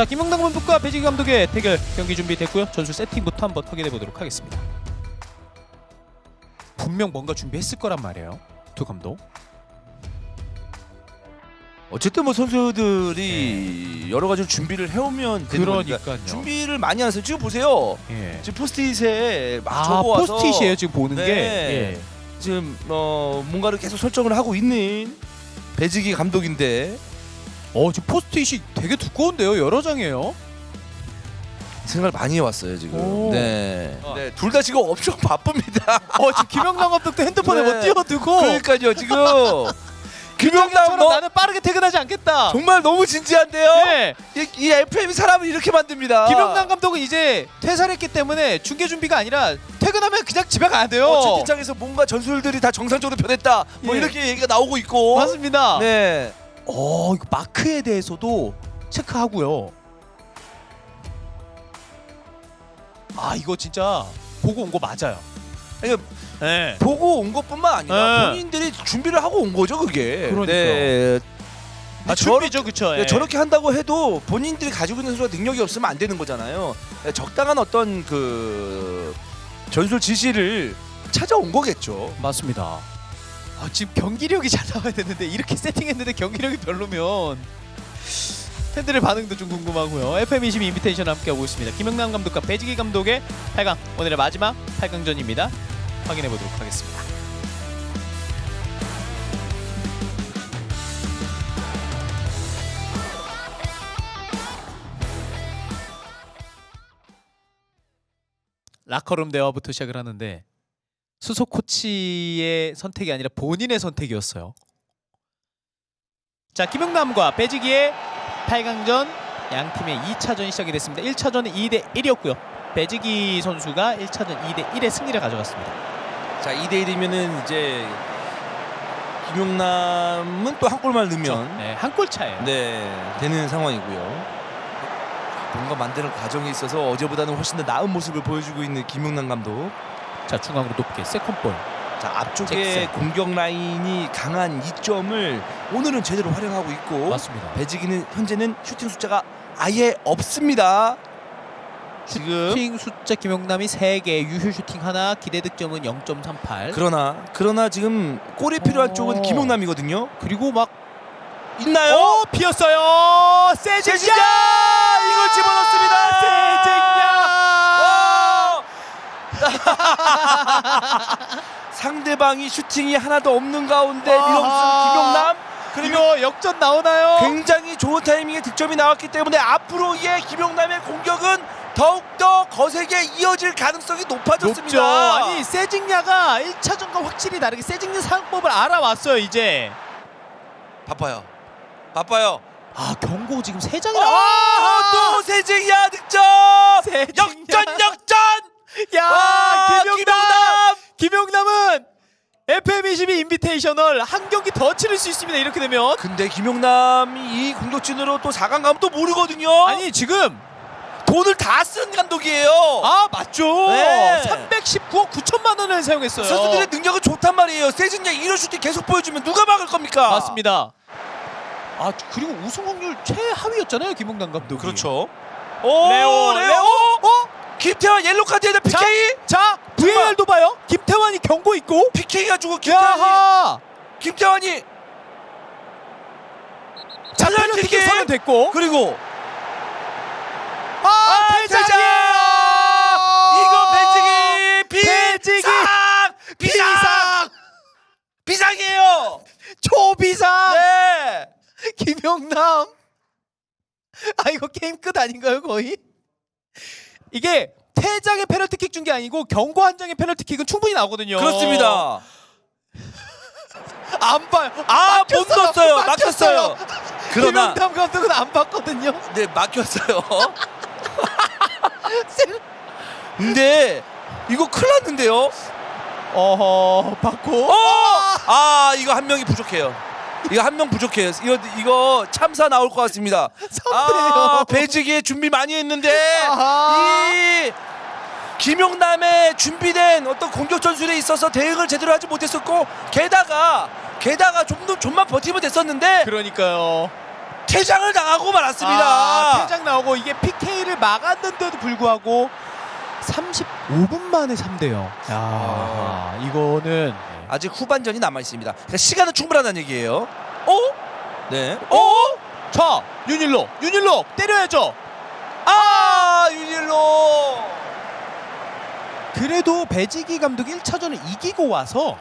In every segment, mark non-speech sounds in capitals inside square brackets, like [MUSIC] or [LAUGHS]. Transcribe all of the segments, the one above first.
자 김영남 감독과 배지기 감독의 대결 경기 준비됐고요. 전술 세팅부터 한번 확인해 보도록 하겠습니다. 분명 뭔가 준비했을 거란 말이에요. 두 감독. 어쨌든 뭐 선수들이 여러 가지 준비를 해오면 되는 거니까 네. 그러니까요. 준비를 많이 하세요. 지금 보세요. 예. 지금 포스트잇에 막 아 적어와서 포스트잇이에요 지금 보는 네. 게. 예. 지금 어, 뭔가를 계속 설정을 하고 있는 배지기 감독인데 어 지금 포스트잇이 되게 두꺼운데요. 여러 장이에요. 생각을 많이 해왔어요 지금. 오. 네. 어. 네. 둘 다 지금 엄청 [LAUGHS] 바쁩니다. 어 지금 김영남 감독도 핸드폰에 네. 못 띄워두고. 그러니까요 지금 김영남 처럼 너 나는 빠르게 퇴근하지 않겠다. 정말 너무 진지한데요. 네. 이, 이 FM이 사람을 이렇게 만듭니다. 김영남 감독은 이제 퇴사를 했기 때문에 중계 준비가 아니라 퇴근하면 그냥 집에 가야 돼요. 어, 채팅창에서 뭔가 전술들이 다 정상적으로 변했다. 뭐 예. 이렇게 얘기가 나오고 있고. 맞습니다. 네. 어 이거 마크에 대해서도 체크하고요. 아 이거 진짜 보고 온 거 맞아요. 이거 네. 보고 온 것뿐만 아니라 네. 본인들이 준비를 하고 온 거죠, 그게. 그러니까. 네. 아 준비죠 그쵸. 네, 저렇게 한다고 해도 본인들이 가지고 있는 선수가 능력이 없으면 안 되는 거잖아요. 네, 적당한 어떤 그 전술 지시를 찾아온 거겠죠. 맞습니다. 아, 지금 경기력이 잘 나와야 되는데 이렇게 세팅했는데 경기력이 별로면 팬들의 반응도 좀 궁금하고요. FM22 인비테이션 함께하고 있습니다. 김영남 감독과 배지기 감독의 8강 오늘의 마지막 8강전입니다. 확인해 보도록 하겠습니다. 라커룸 대화부터 시작을 하는데 수석 코치의 선택이 아니라 본인의 선택이었어요. 자 김영남과 배지기의 8강전 양 팀의 2차전이 시작이 됐습니다. 1차전은 2대 1이었고요. 배지기 선수가 1차전 2대 1의 승리를 가져갔습니다. 자, 2대 1이면은 이제 김용남은 또 한 골만 넣으면 네, 한 골 차예요. 네, 되는 상황이고요. 뭔가 만드는 과정에 있어서 어제보다는 훨씬 더 나은 모습을 보여주고 있는 김용남 감독. 자 중앙으로 높게 세컨볼. 자 앞쪽에 잭슨. 공격 라인이 강한 이점을 오늘은 제대로 활용하고 있고 맞습니다. 배지기는 현재는 슈팅 숫자가 아예 없습니다. 지금 슈팅 숫자 김영남이 3개, 유효 슈팅 하나, 기대 득점은 0.38. 그러나 그러나 지금 골이 필요한 오. 쪽은 김용남이거든요. 그리고 막 있나요? 오 비었어요. 세징야 세징야! 이걸 집어넣습니다. 세징야. [LAUGHS] 상대방이 슈팅이 하나도 없는 가운데 아하. 밀어붙인 김용남 그리고 역전 나오나요? 굉장히 좋은 타이밍에 득점이 나왔기 때문에 앞으로의 김용남의 공격은 더욱더 거세게 이어질 가능성이 높아졌습니다. 높죠. 아니 세징야가 1차전과 확실히 다르게 세징야 사용법을 알아왔어요 이제. 바빠요. 바빠요. 아 경고 지금 세 장이 아. 또 세징야 득점. 세징야. 역전 역전. 야 와. 김용남. 김용남은 FM22 인비테이셔널 한 경기 더 치를 수 있습니다. 이렇게 되면. 근데 김용남이 이 공격진으로 또 4강 가면 또 모르거든요. 아니 지금 돈을 다 쓴 감독이에요. 아 맞죠. 네. 319억 9천만 원을 사용했어요. 선수들의 능력은 좋단 말이에요. 세징야 이런 슈팅 계속 보여주면 누가 막을 겁니까? 맞습니다. 아 그리고 우승 확률 최하위였잖아요 김용남 감독이. 그렇죠. 오, 레오, 레오, 레오. 어? 김태환 옐로 카드에다 PK. 자 VAR도 봐요. 김태환이 경고 있고. PK가 주고 김태환이 야하. 김태환이 자 페널티킥! 페널티킥 선언 됐고. 그리고 아, 아, 퇴장이에요. 이거 배지기 배지기! 비상 비상 비상이에요. 초비상 네. 김용남. 아 이거 게임 끝 아닌가요 거의? 이게 퇴장의 페널티킥 준 게 아니고 경고 한 장의 페널티킥은 충분히 나오거든요. 그렇습니다. [LAUGHS] 안 봐요. 아, 못 막혔어요. 넣었어요. 막혔어요. 그러나 김용남 감독은 안 봤거든요. 네, 막혔어요. [LAUGHS] 근데 이거 큰일 났는데요. 어허 받고. 어! 아, 이거 한 명이 부족해요. 이거 한 명 부족해요. 이거 이거 참사 나올 것 같습니다. 아, 배지기에 준비 많이 했는데 아하. 이 김용남의 준비된 어떤 공격 전술에 있어서 대응을 제대로 하지 못했었고 게다가 게다가 좀더 좀만 버티면 됐었는데 그러니까요. 퇴장을 당하고 말았습니다. 아, 퇴장 나오고 이게 PK를 막았는데도 불구하고 35분 만에 3대 0. 야, 아. 이거는 아직 후반전이 남아 있습니다. 그러니까 시간은 충분하다는 얘기예요. 어? 네. 어? 자, 윤일로, 윤일로 때려야죠. 아 윤일로. 그래도 배지기 감독이 1차전을 이기고 와서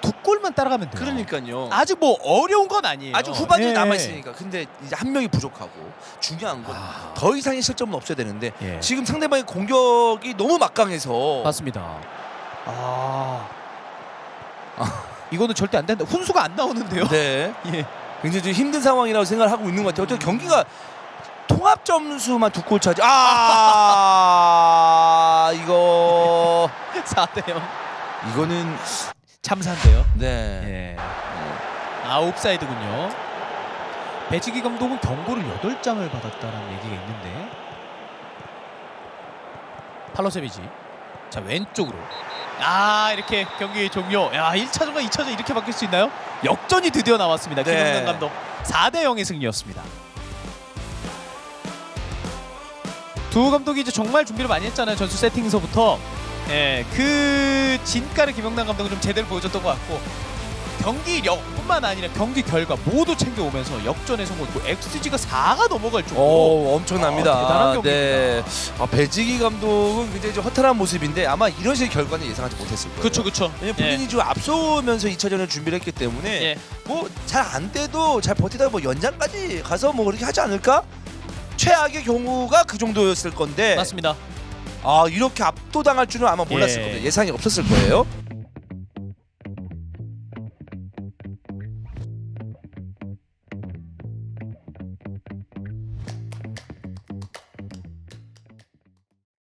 두 골만 따라가면 돼요. 그러니까요. 아직 뭐 어려운 건 아니에요. 아직 후반전이 예. 남아 있으니까. 근데 이제 한 명이 부족하고 중요한 건 아. 더 이상의 실점은 없어야 되는데 예. 지금 상대방의 공격이 너무 막강해서 맞습니다. 아. 이거는 절대 안 된다. 훈수가 안 나오는데요. 네. [LAUGHS] 예. 굉장히 좀 힘든 상황이라고 생각을 하고 있는 것 같아요. 어떻게 경기가 통합 점수만 두 골 차지. 아 [LAUGHS] 이거 4대 0. 이거는 참사인데요. 네. 예. 아, 옵사이드군요. 배지기 감독은 경고를 8장을 받았다는 얘기가 있는데. 팔로세비지. 자, 왼쪽으로. 아, 이렇게 경기 종료. 야, 1차전과 2차전 이렇게 바뀔 수 있나요? 역전이 드디어 나왔습니다. 네. 김영남 감독. 4대 0의 승리였습니다. 두 감독이 이제 정말 준비를 많이 했잖아요. 전술 세팅서부터. 예, 그 진가를 김영남 감독은 좀 제대로 보여줬던 것 같고 경기력뿐만 아니라 경기 결과 모두 챙겨오면서 역전에 성공했고 XG가 4가 넘어갈 정도로 오 엄청납니다. 아, 대단한 경기입니다. 네. 아, 배지기 감독은 굉장히 좀 허탈한 모습인데 아마 이런 식의 결과는 예상하지 못했을 거예요. 그렇죠, 그렇죠. 왜냐면 본인이 지금 앞서면서 2차전을 준비를 했기 때문에 예. 뭐잘 안 돼도 잘 버티다가 뭐 연장까지 가서 뭐 그렇게 하지 않을까? 최악의 경우가 그 정도였을 건데 맞습니다. 아 이렇게 압도당할 줄은 아마 몰랐을 예. 겁니다. 예상이 없었을 거예요.